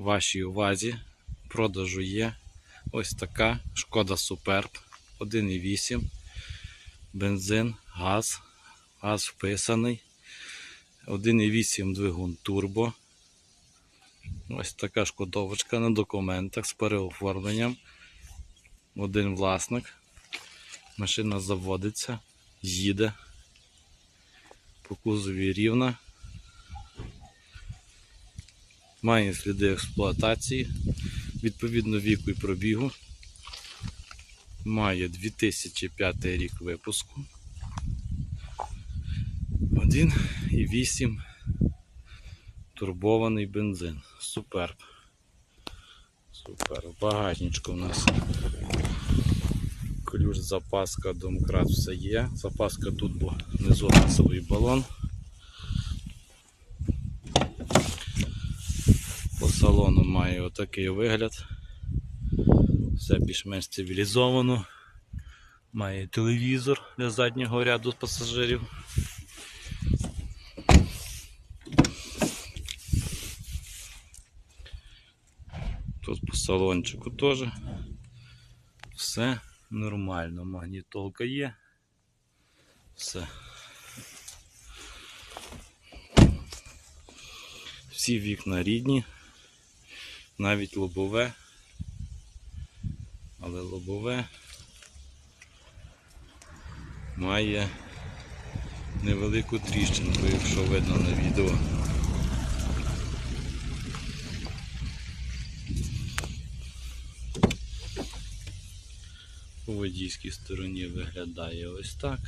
вашій увазі. Продажу є ось така шкода Суперб 1,8. Бензин, газ. Газ вписаний. 1,8 двигун турбо. Ось така шкодовочка на документах з переоформленням. Один власник. Машина заводиться, їде. По кузові рівна. Має сліди експлуатації, відповідно віку і пробігу. Має 2005 рік випуску. 1,8 турбований бензин. Суперб. Супер. Багатничко у нас. Ключ, запаска, домкрат, все є. Запаска тут, бо внизу газовий балон. Салону має отакий вигляд. Все більш-менш цивілізовано. Має телевізор для заднього ряду пасажирів. Тут по салончику теж все нормально. Магнітолка є. Все. Всі вікна рідні, навіть лобове. Але лобове має невелику тріщинку, якщо видно на відео. По водійській стороні виглядає ось так.